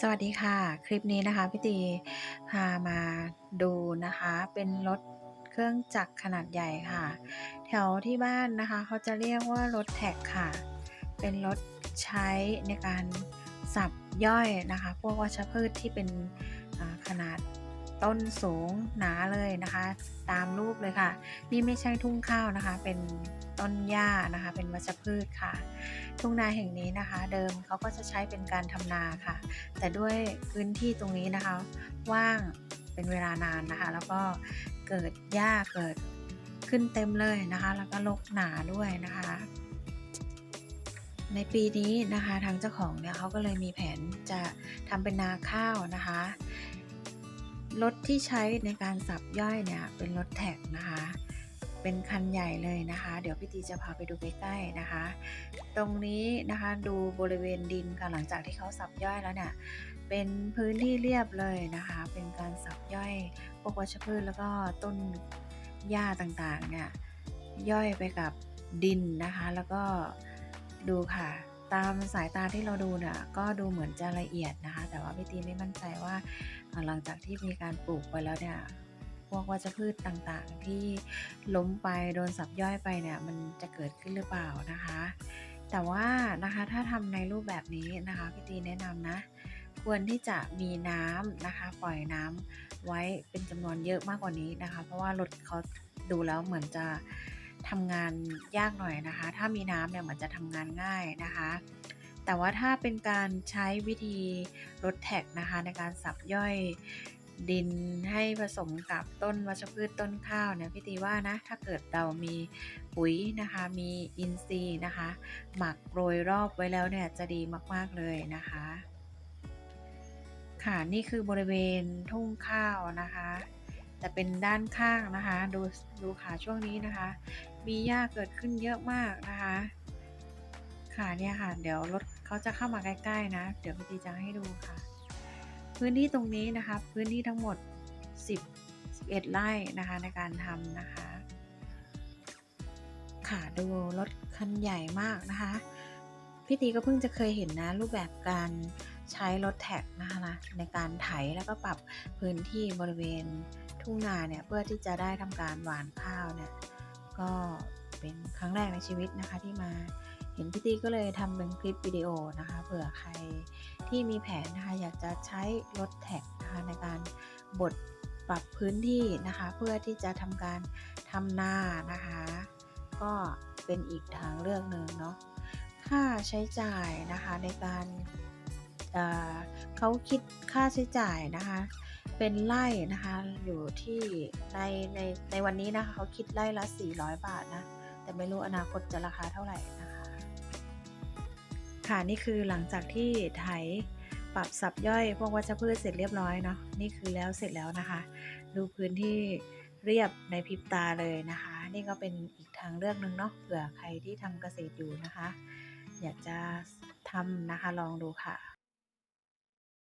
สวัสดีค่ะ คลิปนี้นะคะพี่ตีพามาดูนะคะ เป็นรถเครื่องจักรขนาดใหญ่ค่ะ แถวที่บ้านนะคะ เขาจะเรียกว่ารถแท็กค่ะ เป็นรถใช้ในการสับย่อยนะคะ พวกวัชพืชที่เป็นขนาด ต้นสูงหนาเลยนะคะ ตามรูปเลยค่ะ นี่ไม่ใช่ทุ่งข้าวนะคะ เป็นต้นหญ้านะคะ เป็นวัชพืชค่ะ ทุ่งนาแห่งนี้นะคะ เดิมเขาก็จะใช้เป็นการทำนาค่ะ แต่ด้วยพื้นที่ตรงนี้นะคะ ว่างเป็นเวลานานนะคะ แล้วก็เกิดหญ้าเกิดขึ้นเต็มเลยนะคะ แล้วก็รกหนาด้วยนะคะ ในปีนี้นะคะทางเจ้าของเนี่ยเขาก็เลยมีแผนจะทำเป็นนาข้าวนะคะ รถที่ใช้ในการสับย่อยเนี่ยเป็นรถแท็กนะคะ เป็นคันใหญ่เลยนะคะ เดี๋ยวพี่ตีจะพาไปดูใกล้ๆนะคะ ตรงนี้นะคะดูบริเวณดินค่ะหลังจากที่เขาสับย่อยแล้วเนี่ยเป็นพื้นที่เรียบเลยนะคะ เป็นการสับย่อยพวกวัชพืชแล้วก็ต้นหญ้าต่างๆเนี่ยย่อยไปกับดินนะคะ แล้วก็ดูค่ะ ตามสายตาที่เราดูเนี่ยก็ดูเหมือนจะละเอียดนะคะ แต่ว่าพี่ตีไม่มั่นใจว่าหลังจากที่มีการปลูกไปแล้วเนี่ยพวกวัชพืชต่างๆ ที่ล้มไปโดนสับย่อยไปเนี่ยมันจะเกิดขึ้นหรือเปล่านะคะ แต่ว่านะคะถ้าทำในรูปแบบนี้นะคะพี่ตีแนะนำนะควรที่จะมีน้ำนะคะ ปล่อยน้ำไว้เป็นจำนวนเยอะมากกว่านี้นะคะ เพราะว่ารถเขาดูแล้วเหมือนจะ ทำงานยากหน่อยนะคะ ถ้ามีน้ำเนี่ยเหมือนจะทำงานง่ายนะคะ แต่ว่าถ้าเป็นการใช้วิธีรถแท็กนะคะ ในการสับย่อยดินให้ผสมกับต้นวัชพืชต้นข้าวเนี่ยพี่ตีว่านะถ้าเกิดเรามีปุ๋ยนะคะ มีอินทรีย์นะคะ หมักโรยรอบไว้แล้วเนี่ยจะดีมากๆเลยนะคะ ค่ะนี่คือบริเวณทุ่งข้าวนะคะแต่เป็นด้านข้างนะคะ ดูดูค่ะช่วงนี้นะคะ มีหญ้าเกิดขึ้นเยอะมากนะคะ ค่ะเนี่ยค่ะ เดี๋ยวรถเขาจะเข้ามาใกล้ๆนะ เดี๋ยวพี่ตีจะให้ดูค่ะ พื้นที่ตรงนี้นะคะ พื้นที่ทั้งหมด 10 11ไร่นะคะในการทำนะคะ ค่ะดูรถคันใหญ่มากนะคะพี่ตีก็เพิ่งจะเคยเห็นนะรูปแบบการใช้รถแท็กนะคะนะในการไถแล้วก็ปรับพื้นที่บริเวณทุ่งนาเนี่ยเพื่อที่จะได้ทำการหว่านข้าวเนี่ย ก็เป็นครั้งแรกในชีวิตนะคะที่มาเห็นพี่ตีก็เลยทำเป็นคลิปวิดีโอนะคะเผื่อใครที่มีแผนนะคะอยากจะใช้รถแท็กนะคะในการบดปรับพื้นที่นะคะ เพื่อที่จะทำการทำนานะคะ ก็เป็นอีกทางเลือกหนึ่งเนาะค่าใช้จ่ายนะคะในการเอ่อเขาคิดค่าใช้จ่ายนะคะ เป็นไร่นะคะ อยู่ที่ในในในวันนี้นะคะเขาคิดไร่ละ 400 บาทนะ แต่ไม่รู้อนาคตจะราคาเท่าไหร่นะคะ ค่ะนี่คือหลังจากที่ไถปรับสับย่อยพวกวัชพืชเสร็จเรียบร้อยเนาะนี่คือแล้วเสร็จแล้วนะคะ ดูพื้นที่เรียบในพริบตาเลยนะคะ นี่ก็เป็นอีกทางเลือกหนึ่งเนาะเผื่อใครที่ทำเกษตรอยู่นะคะ อยากจะทำนะคะลองดูค่ะ